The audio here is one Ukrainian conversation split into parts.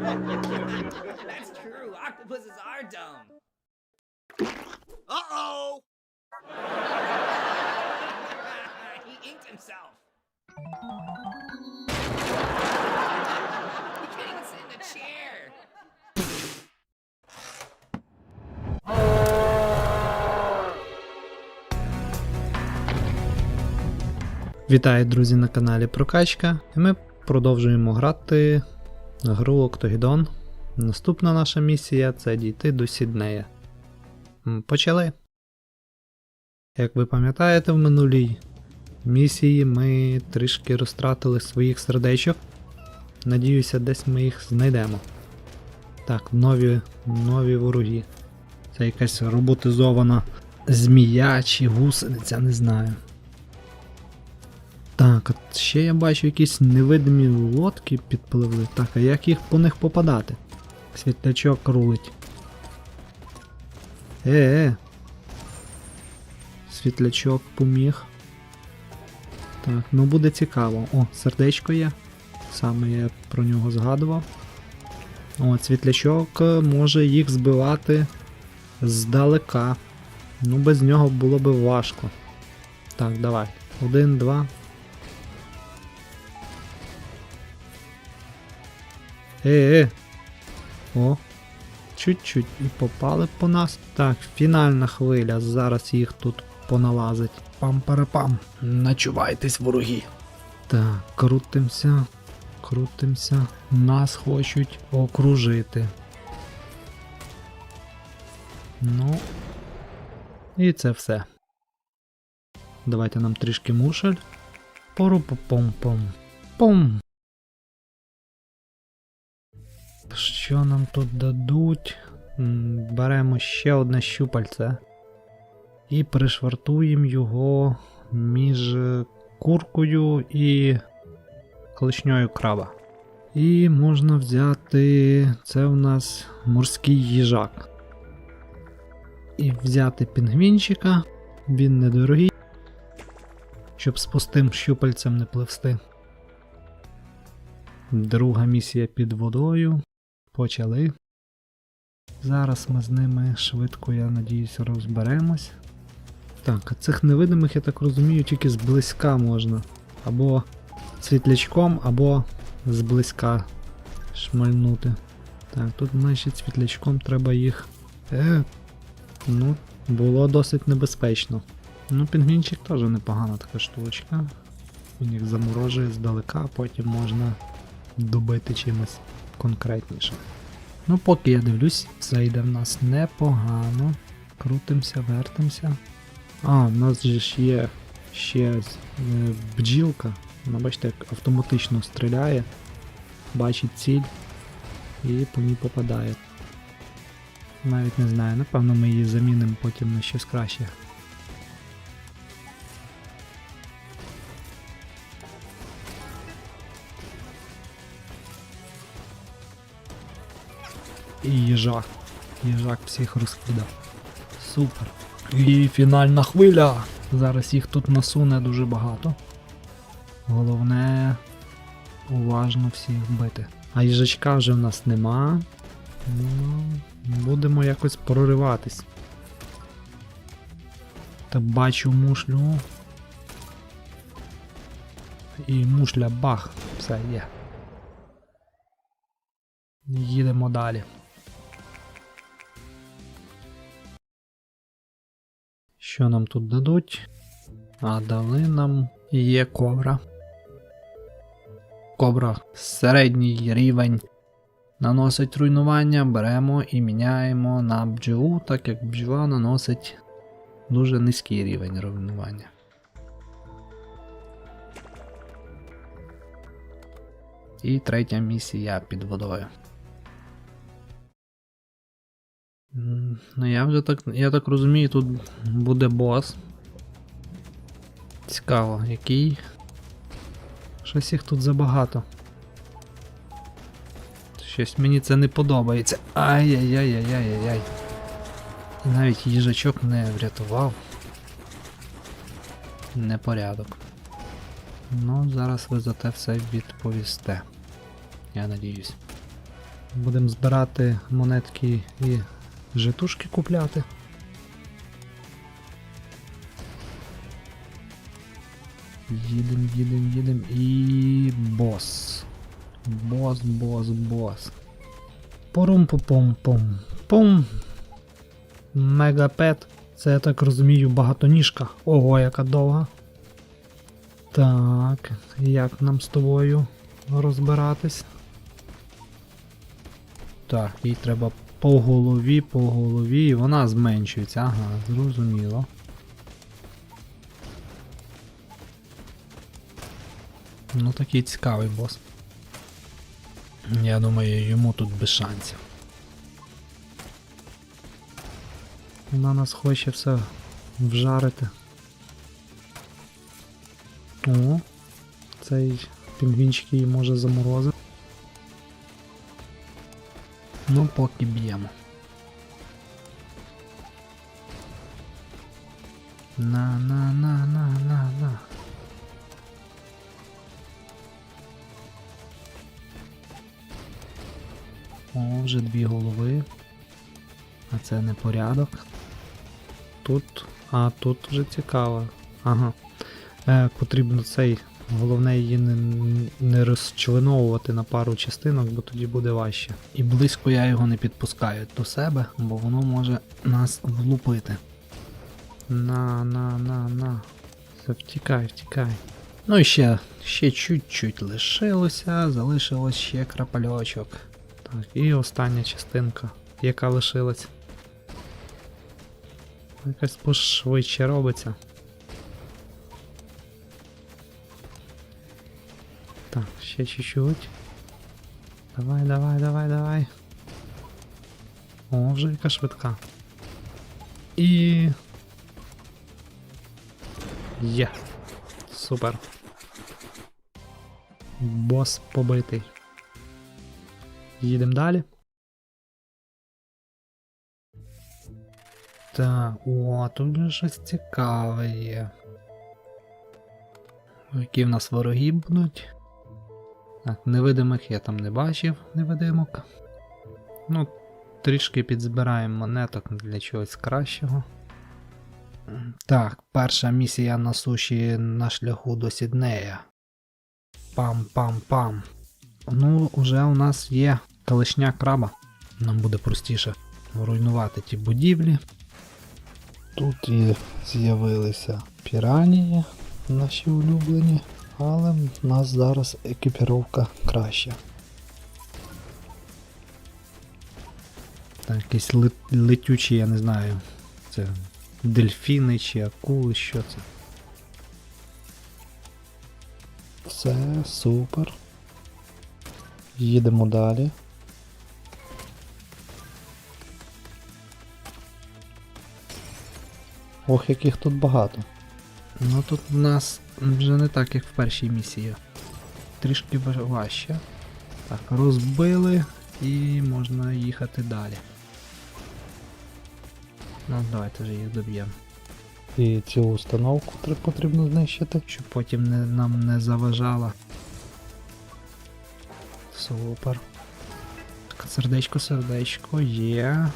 That's true. Octopuses are dumb. Uh-oh! he inked himself. he can't even sit in a chair. Вітаю, друзі, на каналі Прокачка. Ми продовжуємо грати гру Octogedon. Наступна наша місія це дійти до Сіднея. Почали. Як ви пам'ятаєте, в минулій місії ми трішки розтратили своїх сердечок. Надіюся, десь ми їх знайдемо. Так, нові, нові вороги. Це якась роботизована змія чи гусениця, не знаю. Так, от ще я бачу якісь невидимі лодки підпливли. Так, а як їх по них попадати? Світлячок рулить. Е, е. Світлячок поміг. Так, ну буде цікаво. О, сердечко є. Саме я про нього згадував. О, світлячок е, може їх збивати здалека. Ну, без нього було би важко. Так, давай. Один, два. Е, е. О. Чуть-чуть і попали по нас. Так, фінальна хвиля. Зараз їх тут поналазить. Пам-парапам. Начувайтесь, вороги. Так, крутимося. Крутимося. Нас хочуть окружити. Ну. І це все. Давайте нам трішки мушель. Пору-пом-пом. Пом. Що нам тут дадуть? Беремо ще одне щупальце і пришвартуємо його між куркою і клешньою краба. І можна взяти. Це у нас морський їжак. І взяти пінгвінчика. Він недорогий. Щоб з пустим щупальцем не пливсти. Друга місія під водою. Почали. Зараз ми з ними швидко, я надіюсь, розберемось. Так, цих невидимих, я так розумію, тільки зблизька можна. Або світлячком, або зблизька шмальнути. Так, тут значить світлячком треба їх. Е, ну, було досить небезпечно. Ну, пінгвінчик теж непогана така штучка. Він їх заморожує здалека, а потім можна добити чимось конкретніше. Ну, поки я дивлюсь, все йде в нас непогано. Крутимося, вертимося. А, в нас же ж є ще е, бджілка. Вона, бачите, як автоматично стріляє, бачить ціль і по ній попадає. Навіть не знаю, напевно ми її замінимо потім на щось краще. І їжак. Їжак всіх розкидав. Супер. І фінальна хвиля. Зараз їх тут насуне дуже багато. Головне уважно всіх бити. А їжачка вже в нас нема. Ну, будемо якось прориватись. Та бачу мушлю. І мушля бах. Все є. Їдемо далі. Що нам тут дадуть? А дали нам є кобра. Кобра середній рівень. Наносить руйнування, беремо і міняємо на бджолу, так як бджола наносить дуже низький рівень руйнування. І третя місія під водою. Ну я вже так. Я так розумію, тут буде бос. Цікаво, який. Щось їх тут забагато. Щось мені це не подобається. Ай-яй-яй-яй-яй-яй. І навіть їжачок не врятував. Непорядок. Ну, зараз ви за те все відповісте. Я надіюсь. Будемо збирати монетки і житушки купляти. Їдем, їдем, їдем і бос. Бос, бос, бос. порум пум пум пум Мегапет. Це я так розумію багатоніжка. Ого, яка довга. Так, як нам з тобою розбиратись? Так, їй треба по голові, по голові, і вона зменшується. Ага, зрозуміло. Ну такий цікавий бос. Я думаю, йому тут без шансів. Вона нас хоче все вжарити. О, цей пінгвінчик її може заморозити. Ну, поки б'ємо. На на на на на на. О, вже дві голови. А це не порядок. Тут. А, тут вже цікаво. Ага. Е, потрібно цей. Головне її не, не розчленовувати на пару частинок, бо тоді буде важче. І близько я його не підпускаю до себе, бо воно може нас влупити. На, на, на, на. Все, втікай, втікай. Ну і ще, ще чуть-чуть лишилося, залишилось ще крапальочок. Так, і остання частинка, яка лишилась. Якась пошвидше робиться. Так, ще чуть-чуть. Давай, давай, давай, давай. О, вже яка швидка. І. Є. Супер. Бос побитий. Їдемо далі. Так, о, тут вже щось цікаве є. Які в нас вороги будуть? Так, невидимих я там не бачив, невидимок. Ну, трішки підзбираємо монеток для чогось кращого. Так, перша місія на суші на шляху до Сіднея. Пам-пам-пам. Ну, уже у нас є калишня краба. Нам буде простіше руйнувати ті будівлі. Тут і з'явилися піранії, наші улюблені, але в нас зараз екіпіровка краща. Так, якісь лет- летючі, я не знаю. Це дельфіни чи акули, що це. Все, супер. Їдемо далі. Ох, яких тут багато. Ну тут в нас вже не так, як в першій місії. Трішки важче. Так, розбили і можна їхати далі. Ну, давайте вже їх доб'ємо. І цю установку потрібно знищити. Щоб потім не, нам не заважала. Супер. Так, сердечко, сердечко є.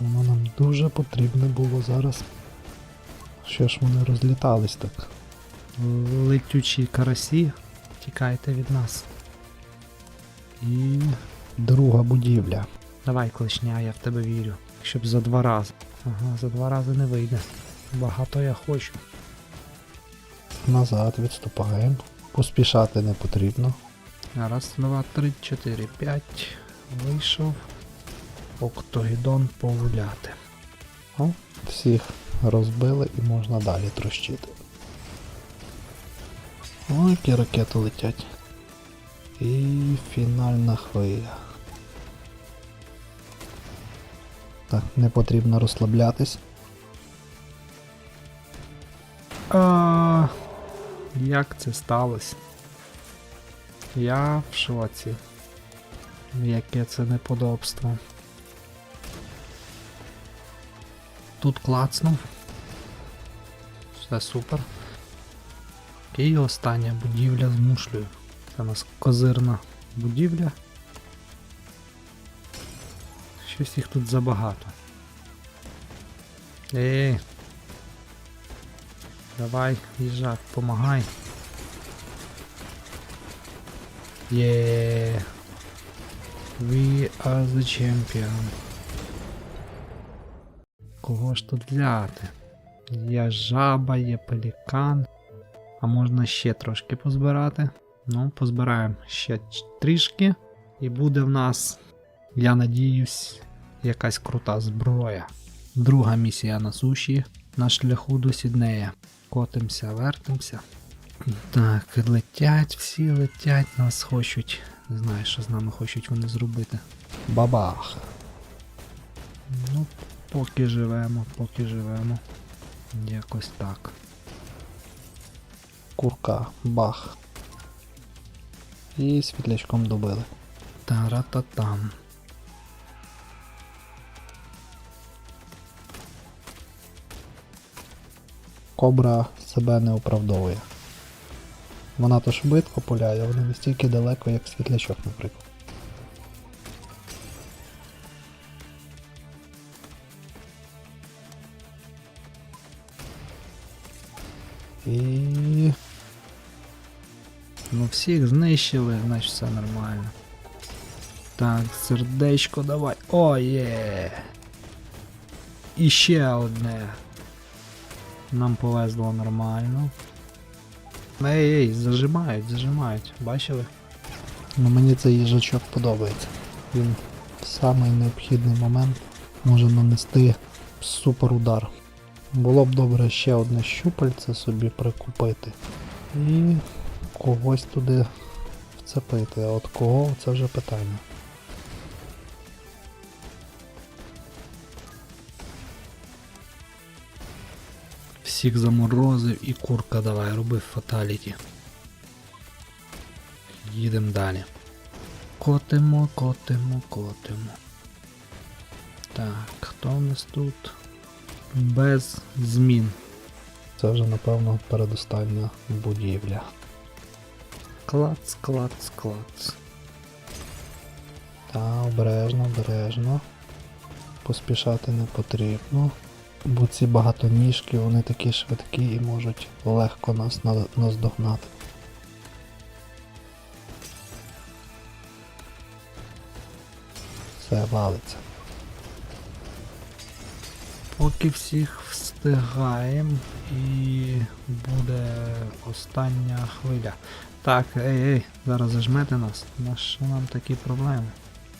Воно нам дуже потрібне було зараз. Що ж вони розлітались так? Летючі карасі. Тікайте від нас. І друга будівля. Давай, клешня, я в тебе вірю. Щоб за два рази. Ага, за два рази не вийде. Багато я хочу. Назад відступаємо. Поспішати не потрібно. Раз, два, три, чотири, п'ять. Вийшов. Октогідон погуляти. О, всіх розбили і можна далі трощити. О, які ракети летять. І фінальна хвиля. Так, не потрібно розслаблятись. А, як це сталося? Я в шоці. Яке це неподобство. Тут клацнув. Все супер. І остання будівля з мушлею. Це у нас козирна будівля. Щось їх тут забагато. Ей. Давай, їжак, помагай. Є. We are the champion. Кого ж тут взяти? Є жаба, є пелікан. А можна ще трошки позбирати. Ну, позбираємо ще трішки. І буде в нас, я надіюсь, якась крута зброя. Друга місія на суші на шляху до Сіднея. Котимося, вертимося. Так, летять, всі летять, нас хочуть. Не знаю, що з нами хочуть вони зробити. Бабах. Ну, поки живемо, поки живемо. Якось так. Курка. Бах. І світлячком добили. Тарататам. Кобра себе не оправдовує. Вона то швидко пуляє, але не стільки далеко, як світлячок, наприклад. І Ну всіх знищили, значить все нормально. Так, сердечко давай. О, є. І ще одне. Нам повезло нормально. Ей, ей, зажимають, зажимають. Бачили? ну, мені цей їжачок подобається. Він в самий необхідний момент може нанести супер удар. Було б добре ще одне щупальце собі прикупити і когось туди вцепити. А от кого це вже питання. Всіх заморозив і курка давай, роби фаталіті. Їдемо далі. Котимо, котимо, котимо. Так, хто у нас тут? Без змін. Це вже, напевно, передостання будівля. Клац, клац, клац. Та обережно, обережно. Поспішати не потрібно. Бо ці багатоніжки, вони такі швидкі і можуть легко нас наздогнати. Все валиться. Поки всіх встигаємо і буде остання хвиля. Так, ей, ей, зараз зажмете нас. На що нам такі проблеми?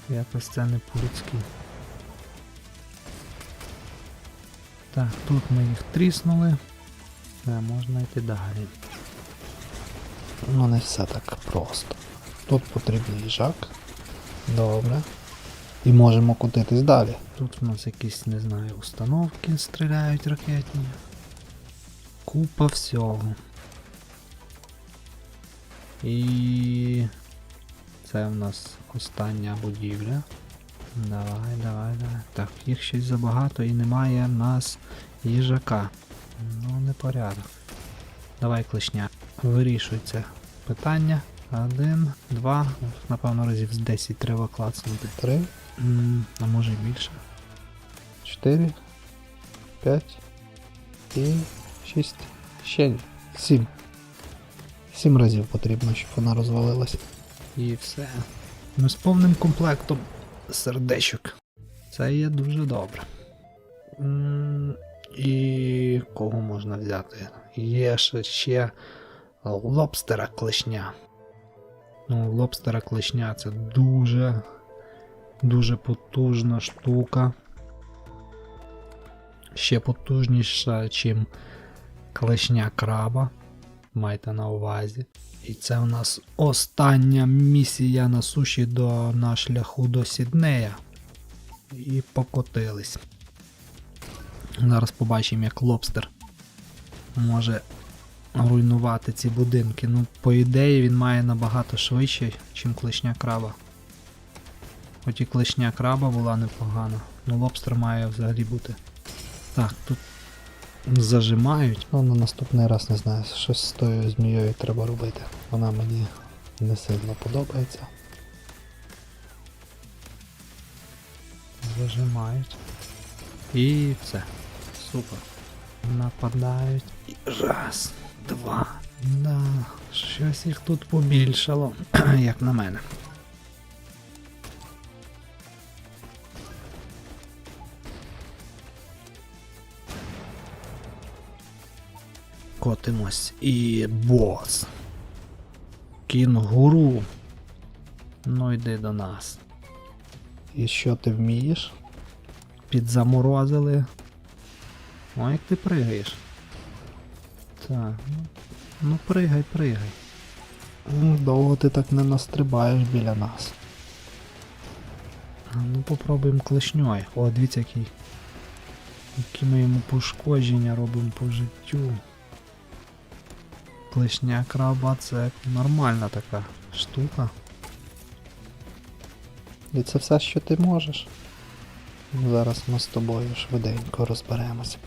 Якось це не по-людськи. Так, тут ми їх тріснули. Все, можна йти далі. Ну не все так просто. Тут потрібен їжак. Добре. І можемо кутитись далі. Тут у нас якісь, не знаю, установки стріляють ракетні. Купа всього. І це в нас остання будівля. Давай, давай, давай. Так, їх щось забагато і немає в нас їжака. Ну, непорядок. Давай, клешня. Вирішуй це питання. Один, два, напевно, разів з 10 треба клацнути. Три, А може і більше. 4, 5 і 6. Ще ні. 7. 7 разів потрібно, щоб вона розвалилася. І все. Ми з повним комплектом сердечок. Це є дуже добре. І кого можна взяти? Є ще, ще лобстера клешня. Ну, лобстера клешня це дуже, дуже потужна штука. Ще потужніша, чим клешня краба. Майте на увазі. І це у нас остання місія на суші до на шляху до Сіднея. І покотились. Зараз побачимо, як лобстер може руйнувати ці будинки. Ну, по ідеї, він має набагато швидше, ніж клешня краба. Хоч і клешня краба була непогана, ну лобстер має взагалі бути. Так, тут зажимають. Ну, на наступний раз не знаю, щось з тою змією треба робити. Вона мені не сильно подобається. зажимають. І все. Супер. Нападають. І раз, два. Да, щось їх тут побільшало, як на мене. Котимось і бос. Кінгуру. Ну йди до нас. І що ти вмієш? Підзаморозили. О, як ти пригаєш. Так, ну, ну пригай, пригай. Довго ти так не настрибаєш біля нас. А, Ну попробуємо клешньою. О, дивіться який. Які ми йому пошкодження робимо по життю. Клешня краба це нормальна така штука. І це все, що ти можеш. Зараз ми з тобою швиденько розберемося.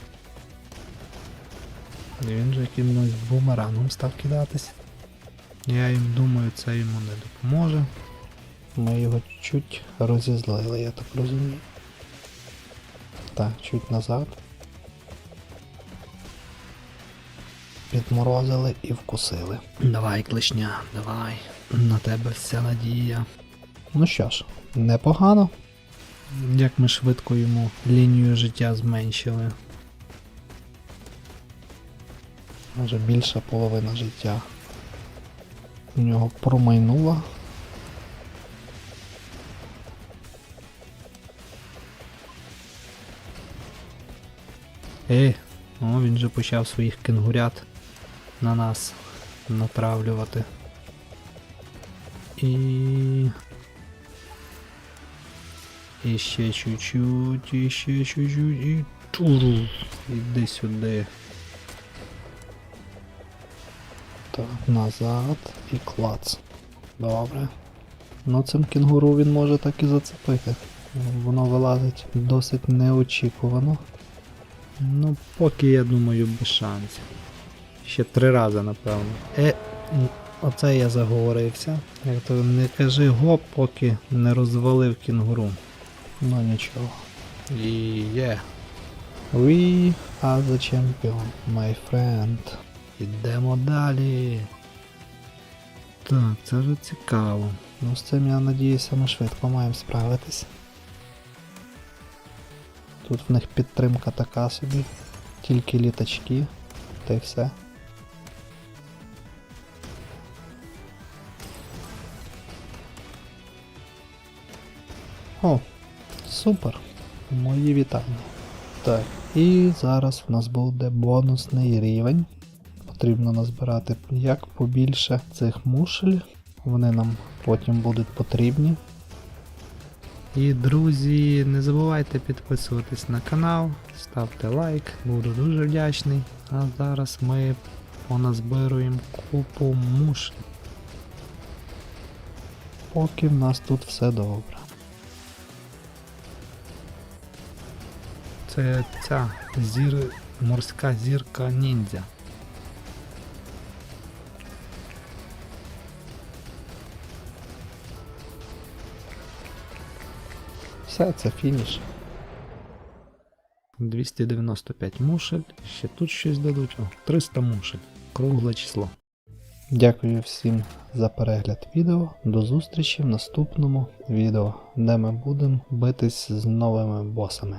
І він же якимось бумерангом став кидатись. Я їм думаю, це йому не допоможе. Ми його чуть розізлили, я так розумію. Так, чуть назад. Підморозили і вкусили. Давай, клешня, давай. На тебе вся надія. Ну що ж, непогано. Як ми швидко йому лінію життя зменшили. Може більша половина життя. У нього промайнула. Ей, о, він же почав своїх кенгурят на нас натравлювати. І. І ще чуть-чуть, і ще чуть-чуть, і туру. Іди сюди. Так, назад і клац. Добре. Ну цим кінгуру він може так і зацепити. Воно вилазить досить неочікувано. Ну, поки я думаю, без шансів. Ще три рази, напевно. Е, оце я заговорився. Як то не кажи гоп, поки не розвалив кінгуру. Ну нічого. І є. We are the champion, my friend. Ідемо далі. Так, це вже цікаво. Ну з цим я надіюся, ми швидко маємо справитись. Тут в них підтримка така собі, тільки літачки, та й все. О, супер. Мої вітання. Так, і зараз в нас буде бонусний рівень. Потрібно назбирати як побільше цих мушель. Вони нам потім будуть потрібні. І друзі, не забувайте підписуватись на канал, ставте лайк, буду дуже вдячний. А зараз ми поназбируємо купу муш. Поки в нас тут все добре. Це ця зір... морська зірка ніндзя. Все, це фініш. 295 мушель, ще тут щось дадуть. О, 300 мушель. Кругле число. Дякую всім за перегляд відео. До зустрічі в наступному відео, де ми будемо битись з новими босами.